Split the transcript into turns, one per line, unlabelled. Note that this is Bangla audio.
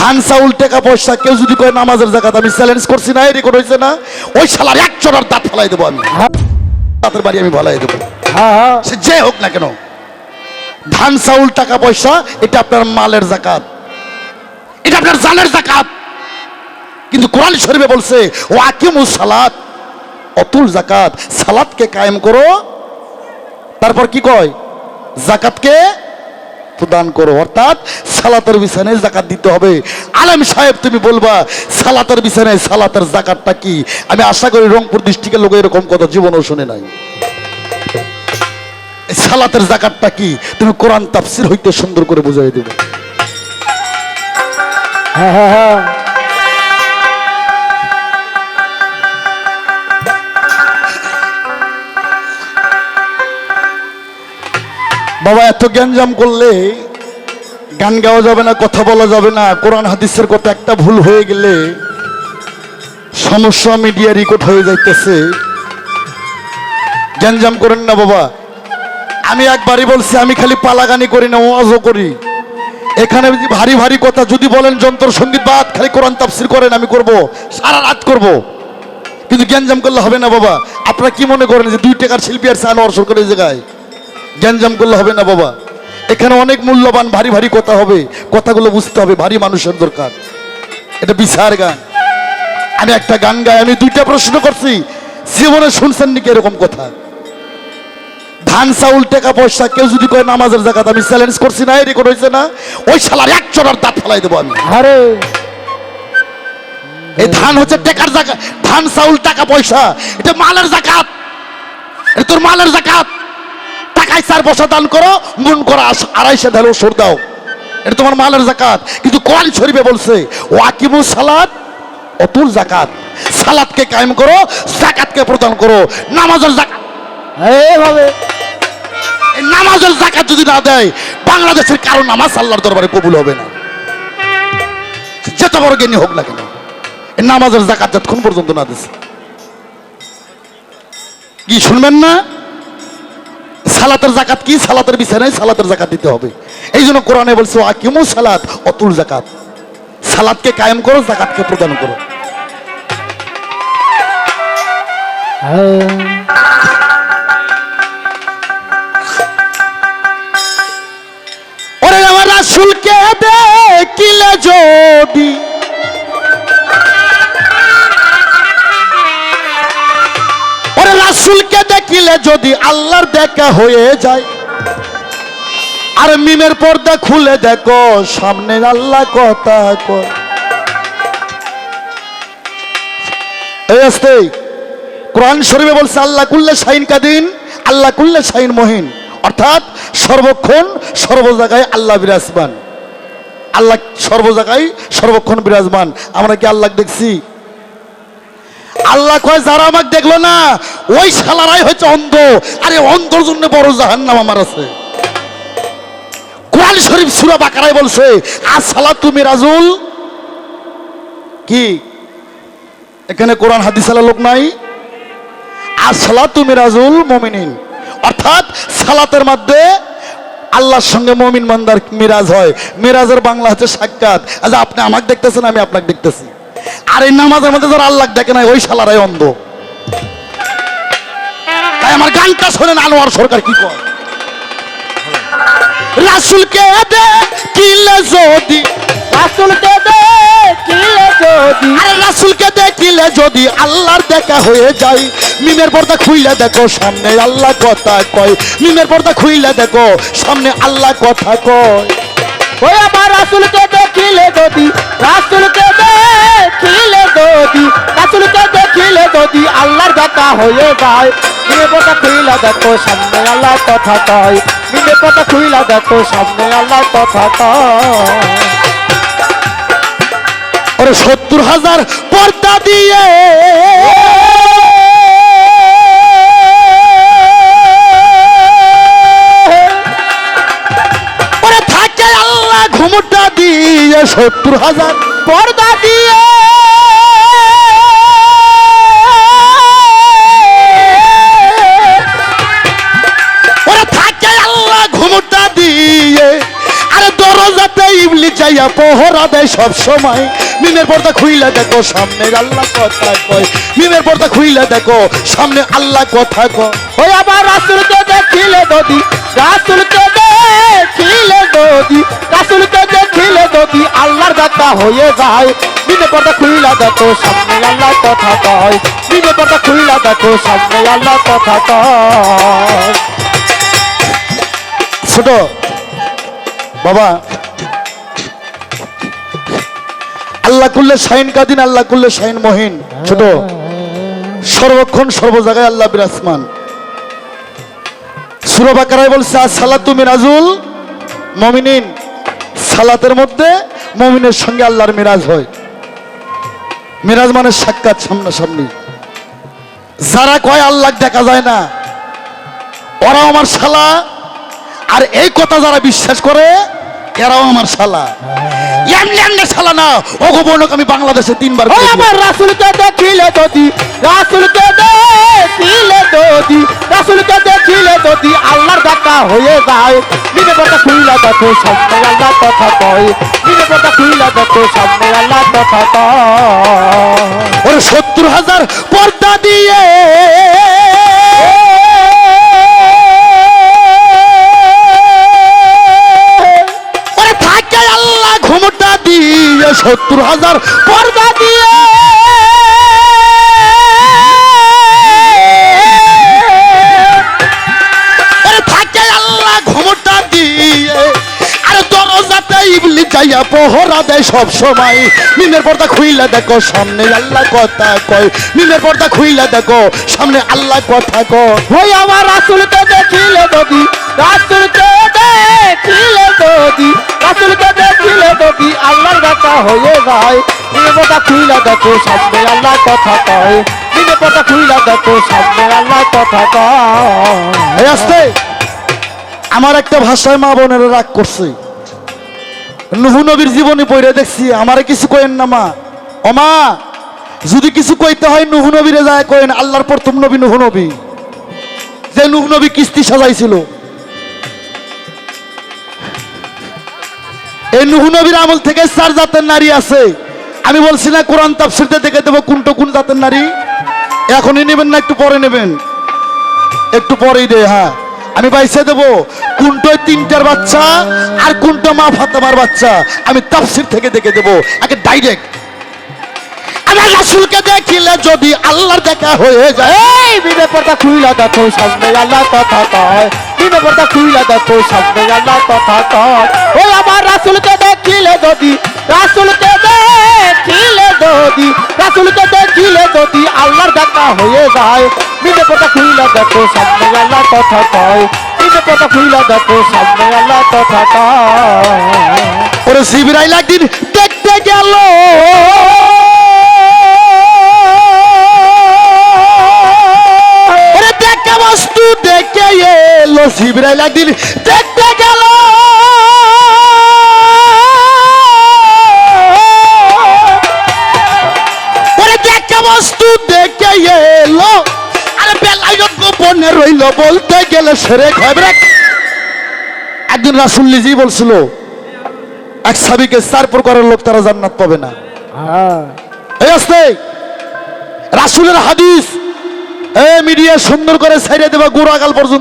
ধান চাউল টাকা পয়সা কেউ যদি কয় নামাজের জায়গা আমি চ্যালেঞ্জ করছি না রেকর্ড হয়েছে না ওই শালার এক চড়ার দাঁত ফেলাই দেবো আমি। দাঁতের বাড়ি আমি ফেলাই দেবো।
হ্যাঁ হ্যাঁ।
সে যে হোক না কেন ধান চাউল টাকা পয়সা এটা আপনার মালের জাকাত। এটা আপনার জানের জাকাত। কিন্তু কোরআন শরীফে বলছে ও আকিমু সালাত অতুল জাকাত। সালাতকে কায়েম করো। তারপর কি কয়? জাকাতকে প্রদান করো, অর্থাৎ সালাতের বিছানায় জাকাত দিতে হবে। আলম সাহেব, তুমি বলবা, সালাতের বিছানায় সালাতের জাকাতটা কি? আমি আশা করি রংপুর ডিস্ট্রিক্টের লোক এরকম কথা জীবনেও শুনে নাই। সালাতের জাকাতটা কি? তুমি কোরআন তাফসির হইতে সুন্দর করে বুঝাই দেবে।
হ্যাঁ হ্যাঁ হ্যাঁ।
বাবা, এত জ্ঞানজাম করলে গান গাওয়া যাবে না, কথা বলা যাবে না, কোরআন হাদিসের কথা একটা ভুল হয়ে গেলে সমস্যা মিডিয়া রেকর্ড হয়ে যাইতেছে। জ্ঞানজাম করেন না বাবা। আমি একবারই বলছি, আমি খালি পালাগানি করি না, ওয়াজও করি। এখানে যদি ভারী ভারী কথা যদি বলেন, যন্ত্র সংগীত বাদ, খালি কোরআন তাফসির করেন, আমি করব, সারা রাত করব। কিন্তু জ্ঞানজাম করলে হবে না বাবা। আপনারা কি মনে করেন যে দুই টাকার শিল্পী আর আনোয়ার সরকারের জায়গায়? জ্ঞানজাম করলে হবে না বাবা। এখানে অনেক মূল্যবান ভারী ভারী কথা হবে। কথাগুলো বুঝতে হবে ভারী মানুষের দরকার। এটা বিচার গান। আমি একটা গান গাই আমি দুইটা প্রশ্ন করছি। জীবনে শুনছেন নাকি এরকম কথা? ধান চাউল টাকা পয়সা কেউ যদি কয় নামাজের জায়গা আমি চ্যালেঞ্জ করছি না রেকর্ড হয়েছে না? ওই শালার এক চড়ার দাঁত ফেলাই দেবো আমি।
আরে।
এই ধান হচ্ছে টাকার জায়গা ধান চাউল টাকা পয়সা এটা মালের জাকাত। এটা তোর মালের জাকাত। চার বসা দান করো গুণ করো আড়াইশে ঢালো সর দাও। এটা তোমার মালের জাকাত। কিন্তু কোরআন শরীফে বলছে ও আকিমু সালাত অতুল জাকাত। সালাতকে কায়েম করো জাকাতকে প্রদান করো। নামাজের জাকাত
এইভাবে।
এই নামাজের জাকাত যদি না দেয় বাংলাদেশের কারও নামাজ আল্লাহর দরবারে কবুল হবে না। যেত বড় জ্ঞানী হোক না কেন এই নামাজের জাকাত যতক্ষণ পর্যন্ত না দিচ্ছে কি শুনবেন না? সালাতের জাকাত কি? সালাতের বিছানায় সালাতের জাকাত দিতে হবে। এই জন্য কোরআনে বলছে আকিমু সালাত, অতুল জাকাত। সালাতকে কায়েম করো, জাকাতকে প্রদান করো। রাসুলকে দেখিলে যদি ওরে রাসুলকে দেখিলে যদি আল্লাহর দেখা হয়ে যায়। আর মিমের পর্দা খুলে দেখো সামনে আল্লাহ কথা আসতে, কোরআন শরীফে বলছে, আল্লাহ কুল্লে শাহিন কাদিন আল্লাহ কুল্লে শাহিন মহিন। অর্থাৎ সর্বক্ষণ সর্ব জায়গায় আল্লাহ বিরাজমান। আল্লাহ সর্ব জায়গায় সর্বক্ষণ বিরাজমান। আমরা কি আল্লাহ দেখছি? আল্লাহ কয়, যারা আমাকে দেখল না, ওই শালারাই হচ্ছে অন্ধ। আরে অন্ধর জন্য বড় জাহান্নাম আমার আছে। কোরআন শরীফ সুরা বাকারায় বলছে আসসালা তুমি রাজুল? কি? এখানে কোরআন হাদিস লোক নাই? আর তুমি রাজুল মমিনিন। অর্থাৎ সালাতের মধ্যে আল্লাহর সঙ্গে মমিন মন্দার মিরাজ হয়। মিরাজের বাংলা হচ্ছে সাক্ষাৎ। আচ্ছা আপনি আমাকে দেখতেছেন, আমি আপনাকে দেখতেছি। আর এই নামাজের মধ্যে যারা আল্লাহ দেখে নাই ওই শালারাই অন্ধ। তাই আমার গানটা শোনেন, আনোয়ার সরকার কি কয়? রাসুলকে দে, কিলে যদি,
রাসুলকে দেখিলে যদি।
আরে রাসুলকে দেখিলে যদি, আল্লাহর দেখা হয়ে যায়। মিমের পর্দা খুইলে দেখো, সামনে আল্লাহ কথা কয়। মিমের পর্দা খুইলে দেখো, সামনে আল্লাহ কথা কয়।
ওই আমার রাসুলকে দেখিলে যদি, রাসুলকে দেখিলে যদি, রাসুলকে দেখিলে যদি আল্লাহর দেখা হয়ে যায়। মিনে পথা খুইলা দেখো, সামনে আল্লাহ কথা কয়। মিনে পথা খুইলা দেখো, সামনে আল্লাহ কথা কয়।
ওরে সত্তর হাজার পর্দা দিয়ে সত্তর হাজার।
পর্দা দিয়ে।
ওরে থাকে আল্লাহ ঘুমটা দিয়ে। আরে দরজাতে ইবলি যাইয়া পহরা দেয় সব সময়। মিমের পর্দা খুইলা দেখো সামনে আল্লাহ কথা কয়। মিমের পর্দা খুইলা দেখো সামনে আল্লাহ কথা কয়।
ওই আমার রাসুলকে দেখিলে যদি রাসুলকে যদি রাসুলকে আল্লাহর দেখা হয়ে যায়। বিনে পর্দা দেখো, সামনে আল্লাহ কথা কয়। বিনে পর্দা দেখো, সামনে আল্লাহ কথা কয়।
ছোট, বাবা। আল্লাহ করলে কাদিন, আল্লাহ করলে শাইন মহিন। ছোট, সর্বক্ষণ সর্ব জায়গায় আল্লাহ বিরাজমান। সুরবাকারাই বলছে আর সালাত তুমি রাজুল মমিনিন। সালাতের মধ্যে মমিনের সঙ্গে আল্লাহর মিরাজ হয়। মিরাজ মানে সাক্ষাৎ সামনাসামনি। যারা কয় আল্লাহ দেখা যায় না। ওরা আমার শালা। আর এই কথা যারা বিশ্বাস করে এরাও আমার শালা। এমনি এমনি শালা না। বোনক আমি বাংলাদেশে তিনবার।
আমার রাসুলকে দেখিলে যদি রাসুলকে দেখিলে যদি রাসুলকে দেখিলে যদি আল্লাহর দেখা হয়ে যায় বিনে পর্দা খুইলা দেখো সামনে আল্লাহ কথা কয় বিনে পর্দা খুইলা দেখো সামনে আল্লাহ কথা কয়।
সত্তর হাজার পর্দা দিয়ে সত্তর হাজার পহরা দেয় সব সময়। মিমের পর্দা খুইলা দেখো সামনে আল্লাহ কথা কয়। মিমের পর্দা খুইলা দেখো সামনে আল্লাহ কথা কয়।
ওই আমার রাসুলকে দেখিলে যদি রাসুলকে দেখিলে যদি রাসুলকে দেখিলে যদি আল্লাহর দেখা হয়ে যায়। বিনে পর্দা খুইলা দেখো সামনে আল্লাহ কথা কয়। বিনে পর্দা খুইলা দেখো সামনে আল্লাহ কথা কয়।
এই আসতে। আমার একটা ভাষায় মা বোনেরা রাগ করছে। নুহু নবীর জীবনী পড়ে দেখছি, আমারে কিছু কইেন না মা। অমা যদি কিছু কইতে হয় নুহু নবীরে যায় কইন, আল্লাহর প্রথম নবী নুহু নবী। যে নুহু নবী কিস্তি সাজাইছিল। এই নুহু নবীর আমল থেকে চার জাতের নারী আছে। আমি বলছি না, কোরআন তাফসিরতে দেখে দেবো কোনটা কোন জাতের নারী। এখনই নেবেন না, একটু পরে নেবেন। একটু পরেই দে হ্যাঁ। আমি বাইসে দেবো। কোনটায় তিনটার বাচ্চা আর কোনটা মা ফাতেমার বাচ্চা। আমি তাফসির থেকে দেখে দেবো। আগে ডাইরেক্ট আমার দেখিলে যদি আল্লাহর দেখা হয়ে যায়
পর্দা খুইলা দেখো সামনে আল্লাহ কথা কয়। পর্দা খুইলা দেখো সামনে আল্লাহ কথা কয়। আমার রাসুলকে দেখিলে যদি, রাসুলকে দেখিলে যদি, রাসুলকে দেখিলে যদি আল্লাহর দেখা হয়ে যায়। বিনে পর্দা খুইলা দেখো, সামনে আল্লাহ কথা কয়। বিনে পর্দা খুইলা দেখো, সামনে আল্লাহ কথা কয়।
ওরে শিবিরাইল একদিন দেখতে গেল। ওরে দেখে বস্তু দেখে এলো শিবিরাইল একদিন দেখতে গেল। বস্তু দেখে এলো? আরে বেলায় গোপনে রইল বলতে গেলে সেরে খবরে একদিন রাসুল নিজেই বলছিল এক সাবিকে চার প্রকারের লোক তারা জান্নাত পাবে না।
হ্যাঁ।
এই আসতে রাসুলের হাদিস। এ মিডিয়া সুন্দর করে ছাইড়ে দেবা গোড়াগাল পর্যন্ত।